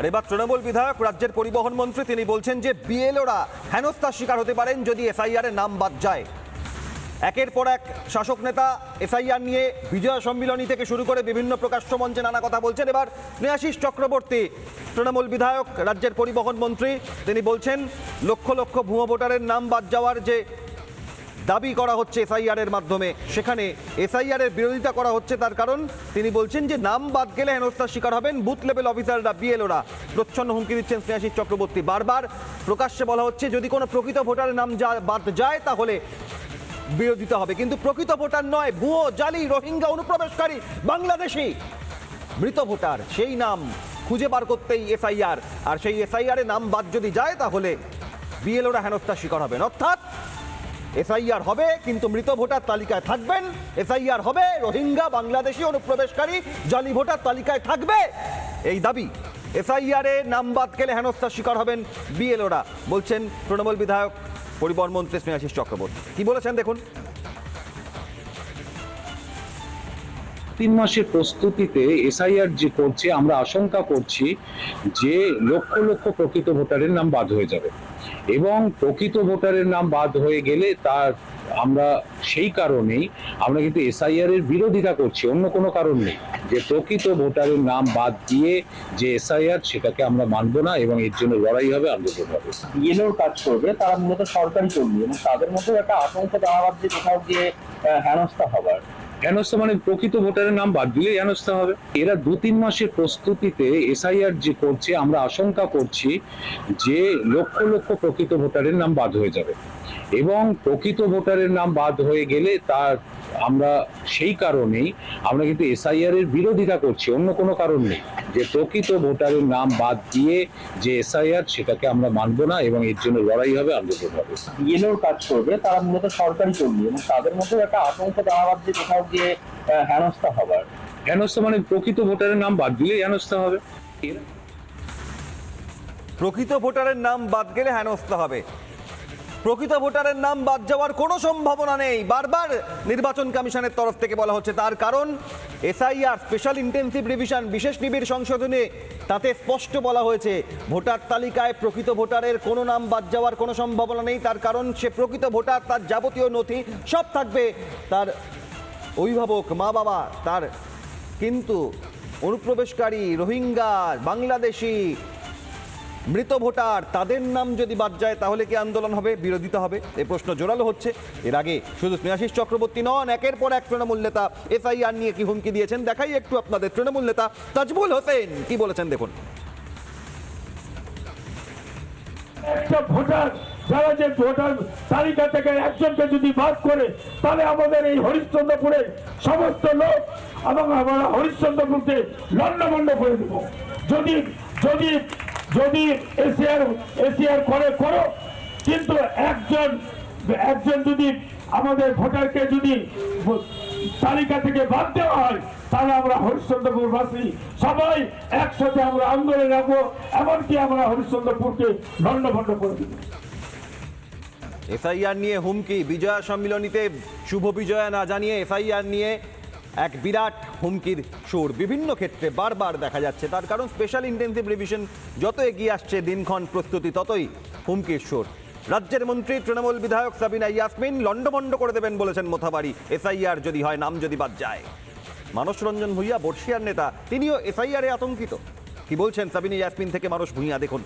আর এবার তৃণমূল বিধায়ক, রাজ্যের পরিবহন মন্ত্রী তিনি বলছেন যে বিএলওরা হেনস্থার শিকার হতে পারেন যদি এসআইআর এর নাম বাদ যায়। একের পর এক শাসক নেতা এসআইআর নিয়ে বিজয় সম্মিলনী থেকে শুরু করে বিভিন্ন প্রকাশ্য মঞ্চে নানা কথা বলছেন। এবার স্নেহাশিস চক্রবর্তী তৃণমূল বিধায়ক, রাজ্যের পরিবহন মন্ত্রী তিনি বলছেন, লক্ষ লক্ষ ভুয়ো ভোটারের নাম বাদ যাওয়ার যে দাবি করা হচ্ছে এসআইআর এর মাধ্যমে। সেখানে এসআইআর এর বিরোধিতা করা হচ্ছে তার কারণ তিনি বলছেন যে নাম বাদ গেলে হেনস্থার শিকার হবেন বুথ লেভেল অফিসাররা, বিএলওরা। প্রচ্ছন্ন হুমকি দিচ্ছেন স্নেহাশিস চক্রবর্তী। বারবার প্রকাশ্যে বলা হচ্ছে, যদি কোনো প্রকৃত ভোটারের নাম যা- বাদ যায় তাহলে বিরোধিতা হবে। কিন্তু প্রকৃত ভোটার নয়, ভুয়ো, জালি, রোহিঙ্গা অনুপ্রবেশকারী, বাংলাদেশি। মৃত ভোটার, সেই নাম খুঁজে বার করতেই এসআইআর। আর সেই এসআইআর এর নাম বাদ যদি যায় তাহলে বিএলওরা হেনস্থার শিকার হবেন। অর্থাৎ এসআইআর হবে, কিন্তু মৃত ভোটার তালিকায় থাকবেন। এসআইআর হবে, রোহিঙ্গা বাংলাদেশি অনুপ্রবেশকারী জালি ভোটার তালিকায় থাকবে। এই দাবি, এসআইআর নাম বাদ গেলে হেনস্থার শিকার হবেন বিএলওরা, বলছেন তৃণমূল বিধায়ক পরিবহন মন্ত্রী স্নেহাশিস চক্রবর্তী। কি বলেছেন দেখুন? তিন মাসের প্রস্তুতিতে এসআইআর যে করছে, আমরা আশঙ্কা করছি যে লক্ষ লক্ষ প্রকৃত ভোটারের নাম বাদ হয়ে যাবে। এবং প্রকৃত ভোটারের নাম বাদ হয়ে গেলে তার আমরা সেই কারণেই আমরা কিন্তু এসআইআর এর বিরোধিতা করছি, অন্য কোনো কারণ নেই। যে প্রকৃত ভোটারের নাম বাদ দিয়ে যে এসআইআর সেটাকে আমরা মানব না এবং এর জন্য লড়াই হবে, আন্দোলন হবে। বিএলওর কাজ করবে, তারা মূলত সরকারি কর্মী এবং তাদের মধ্যে একটা আতঙ্ক জানা যে কোথাও গিয়ে হেনস্থা হবার। হেনস্থা মানে প্রকৃত ভোটারের নাম বাদ দিলেই হেনস্থা হবে। এরা দু তিন মাসের প্রস্তুতিতে এসআইআর যে করছে, আমরা আশঙ্কা করছি যে লক্ষ লক্ষ প্রকৃত ভোটারের নাম বাদ হয়ে যাবে। এবং প্রকৃত ভোটারের নাম বাদ হয়ে গেলে তার আমরা সেই কারণেই আমরা কিন্তু এসআইআর এর বিরোধিতা করছি অন্য কোনো কারণ নেই। যে প্রকৃত ভোটারের নাম বাদ দিয়ে যে এসআইআর সেটাকে আমরা মানব না এবং এর জন্য লড়াই হবে আন্দোলন হবে। বিএলওর কাজ করবে তারা মূলত সরকারি কর্মী এবং তাদের মধ্যেও একটা আতঙ্ক যে কোথাও গিয়ে হেনস্থা হবার। হেনস্থা মানে প্রকৃত ভোটারের নাম বাদ দিলেই হেনস্থা হবে। প্রকৃত ভোটারের নাম বাদ গেলে হেনস্থা হবে। প্রকৃত ভোটারের নাম বাদ যাওয়ার কোনো সম্ভাবনা নেই। বারবার নির্বাচন কমিশনের তরফ থেকে বলা হচ্ছে তার কারণ এসআইআর, স্পেশাল ইন্টেন্সিভ রিভিশন, বিশেষ নিবিড় সংশোধনে তাতে স্পষ্ট বলা হয়েছে। ভোটার তালিকায় প্রকৃত ভোটারের কোনো নাম বাদ যাওয়ার কোনো সম্ভাবনা নেই। তার কারণ সে প্রকৃত ভোটার, তার যাবতীয় নথি সব থাকবে। তার অভিভাবক মা বাবা, তার কিন্তু অনুপ্রবেশকারী, রোহিঙ্গা, বাংলাদেশি মৃত ভোটার, তাদের নাম যদি বাদ যায় তাহলে কি আন্দোলন হবে? বিরোধিতা হবে? এই প্রশ্ন জোরালো হচ্ছে। এর আগে শুধু স্নেহাশিস চক্রবর্তী নন, একের পর এক তৃণমূল নেতা এসআইআর নিয়ে কি হুমকি দিয়েছেন? দেখাই একটু আপনাদের তৃণমূল নেতা তাজবুল হোসেন কি বলেছেন দেখুন। একটা ভোটার, যারা যে ভোটার তালিকা থেকে একজনকে যদি বাদ করে, তাহলে আমাদের এই হরিশ্চন্দ্রপুরের সমস্ত লোক এবং আমরা হরিশ্চন্দ্রপুরকে লন্ডভন্ড করে দেব। যদি যদি যদি এশিয়ার এশিয়ার করে, করো। কিন্তু একজন একজন যদি আমাদের ভোটারকে যদি তালিকা থেকে বাদ দেওয়া হয়, তাহলে আমরা হরিশ্চন্দ্রপুরবাসী সবাই একসাথে আমরা আন্দোলন রাখব, এমনকি আমরা হরিশ্চন্দ্রপুরকে লন্ডভন্ড করে দেবো। এসআইআর নিয়ে হুমকি, বিজয়া সম্মিলনীতে শুভ বিজয়া না জানিয়ে এসআইআর নিয়ে এক বিরাট হুমকির সুর। বিভিন্ন ক্ষেত্রে বারবার দেখা যাচ্ছে, তার কারণ স্পেশাল ইন্টেন্সিভ রিভিশন যত এগিয়ে আসছে, দিনক্ষণ প্রস্তুতি ততই হুমকির সুর। রাজ্যের মন্ত্রী, তৃণমূল বিধায়ক সাবিনা ইয়াসমিন লন্ডভন্ড করে দেবেন বলেছেন মোথাবাড়ি। এসআইআর যদি হয়, নাম যদি বাদ যায়। মানস রঞ্জন ভূঁইয়া বর্ষিয়ার নেতা, তিনিও এসআইআরে আতঙ্কিত। কি বলছেন সাবিনা ইয়াসমিন থেকে মানুষ ভূঁইয়া, দেখুন।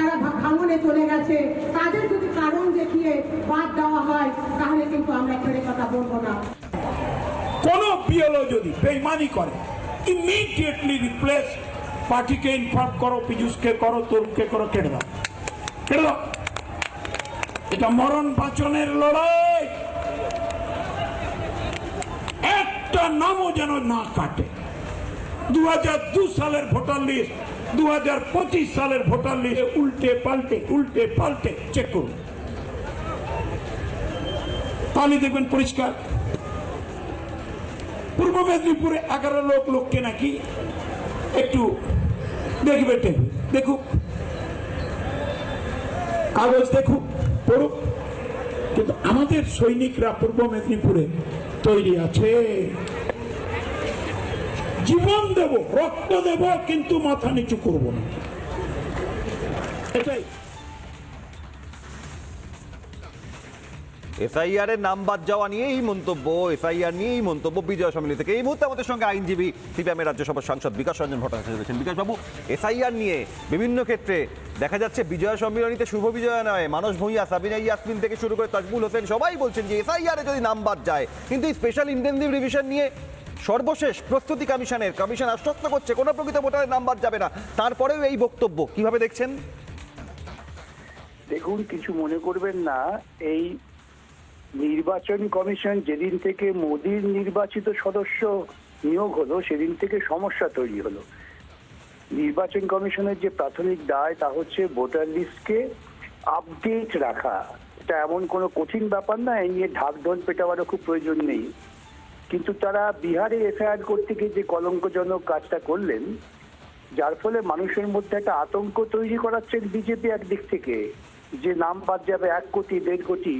তারা ভাঙনে চলে গেছে। তাদের যদি কারণ দেখিয়ে বাদ দেওয়া হয়, তাহলে কিন্তু আমরা ছেড়ে কথা বলব না। কোন বিএলও যদি বেইমানি করে ইমিডিয়েটলি রিপ্লেস পার্টিকে ইনফর্ম করো, পীযুষকে করো, তরুণকে করো, কেটে দাও। কেটে দাও। এটা মরণ বাঁচনের লড়াই। একটা নামও যেন না কাটে। দু সালের ভোটার লিস্ট দু সালের ভোটার লিস্ট উল্টে পাল্টে উল্টে পাল্টে চেক করুন। দেখবেন পরিষ্কার। পূর্ব মেদিনীপুরে এগারো লোক, লোককে নাকি একটু দেখবে দেখুক। কাগজ দেখুক, পড়ুক। কিন্তু আমাদের সৈনিকরা পূর্ব মেদিনীপুরে তৈরি আছে। জীবন দেব, রক্ত দেব, কিন্তু মাথা নিচু করব না। এটাই। এসআইআর এর নাম বাদ যাওয়া নিয়ে এই মন্তব্য এসআইআর নিয়ে এই মন্তব্য বিজয় সম্মিলিত থেকে। এই মুহূর্তে আমাদের সঙ্গে আইনজীবী সিপিএমের রাজ্যসভার সাংসদ বিকাশ রঞ্জন ভট্টাচার্য রয়েছেন। বিকাশবাবু এসআইআর নিয়ে বিভিন্ন ক্ষেত্রে দেখা যাচ্ছে বিজয় সম্মিলনীতে শুভ বিজয় নয়। মানস ভূঁইয়া, সাবিনা ইয়াসমিন থেকে শুরু করে তাজমুল হোসেন সবাই বলছেন যে এসআইআর এ যদি নাম বাদ যায়, কিন্তু স্পেশাল ইন্টেন্সিভ রিভিশন নিয়ে সর্বশেষ প্রস্তুতি কমিশনের। কমিশন আশ্বস্ত করছে, কোনো প্রকৃত ভোটারের নাম বাদ যাবে না। তারপরেও এই বক্তব্য, কীভাবে দেখছেন? দেখুন, কিছু মনে করবেন না, এই নির্বাচন কমিশন যেদিন থেকে মোদির নির্বাচিত সদস্য নিয়োগ হলো, সেদিন থেকে সমস্যা তৈরি হলো। নির্বাচন কমিশনের যে প্রাথমিক দায়, তা হচ্ছে ভোটার লিস্টকে আপডেট রাখা। এটা এমন কোনো কঠিন ব্যাপার না, এই নিয়ে ঢাক ঢোল পেটাবারও খুব প্রয়োজন নেই। কিন্তু তারা বিহারে এফআইআর করতে গিয়ে যে কলঙ্কজনক কাজটা করলেন, যার ফলে মানুষের মধ্যে একটা আতঙ্ক তৈরি করাচ্ছেন বিজেপি একদিক থেকে, যে নাম বাদ যাবে এক কোটি, দেড় কোটি,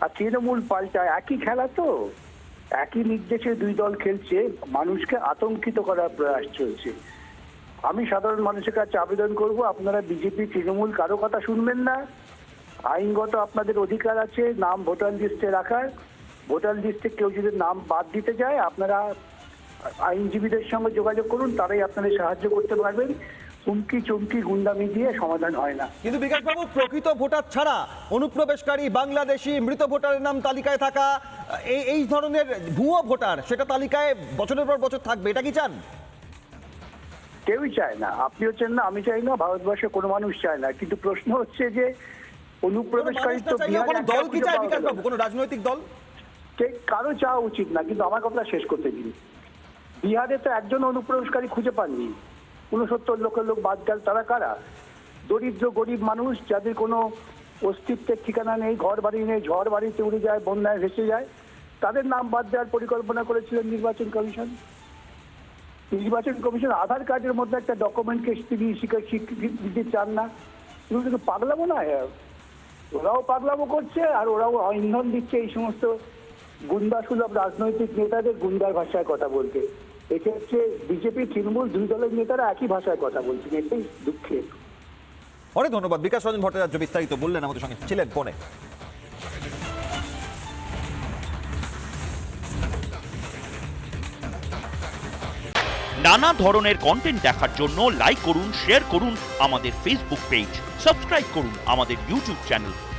আর তৃণমূল পাল্টা একই খেলা তো? একই নির্দেশে দুই দল খেলছে, মানুষকে আতঙ্কিত করার প্রয়াস চলছে। আমি সাধারণ মানুষের কাছে আবেদন করব, আপনারা বিজেপি, তৃণমূল কারও কথা শুনবেন না। আইনগত আপনাদের অধিকার আছে, নাম ভোটার লিস্টে রাখার। ভোটার লিস্টে কেউ যদি নাম বাদ দিতে যায় আপনারা আইনজীবীদের সঙ্গে যোগাযোগ করুন তারাই আপনাদের সাহায্য করতে পারবেন। হুমকি চুমকি গুন্ডামি দিয়ে সমাধান হয় না। কিন্তু বিকাশবাবু প্রকৃত ভোটার ছাড়া অনুপ্রবেশকারী বাংলাদেশি মৃত ভোটারের নাম তালিকায় থাকা এই এই ধরনের ভুয়ো ভোটার সেটা তালিকায় বছরের পর বছর থাকবে এটা কি চান? কেউই চায় না। আপনিও চান না আমি চাই না ভারতবর্ষে কোনো মানুষ চায় না। কিন্তু প্রশ্ন হচ্ছে যে অনুপ্রবেশকারী তো দল কি চায় বিকাশবাবু? কোনো রাজনৈতিক দল? কে কারও চাওয়া উচিত না, কিন্তু আমার কথা শেষ করতে দিন বিহারে তো একজন অনুপ্রবেশকারী খুঁজে পাননি। উনসত্তর লক্ষ লোক বাদ গেল, তারা কারা? দরিদ্র, গরিব মানুষ যাদের কোনো অস্তিত্বের ঠিকানা নেই ঘর বাড়ি নেই ঝড় বাড়িতে উড়ে যায়, বন্যায় ভেসে যায়, তাদের নাম বাদ দেওয়ার পরিকল্পনা করেছিলেন নির্বাচন কমিশন। নির্বাচন কমিশন আধার কার্ডের মধ্যে একটা ডকুমেন্টকে তিনি স্বীকৃতি দিতে চান না। এগুলো কিন্তু পাগলামো না ওরাও পাগলামো করছে আর ওরাও ইন্ধন দিচ্ছে এই সমস্ত গুন্ডা সুলভ রাজনৈতিক নেতাদের গুন্ডার ভাষায় কথা বলতে। এক্ষেত্রে বিজেপি তৃণমূল দুই দলের নেতারা একই ভাষায় কথা বলছেন এটাই দুঃখের। অনেক ধন্যবাদ বিকাশ রঞ্জন ভট্টাচার্য বিস্তারিত বললেন আমাদের সঙ্গে ছিলেন ফোনে। নানা ধরনের কন্টেন্ট দেখার জন্য লাইক করুন শেয়ার করুন আমাদের ফেসবুক পেজ সাবস্ক্রাইব করুন আমাদের ইউটিউব চ্যানেল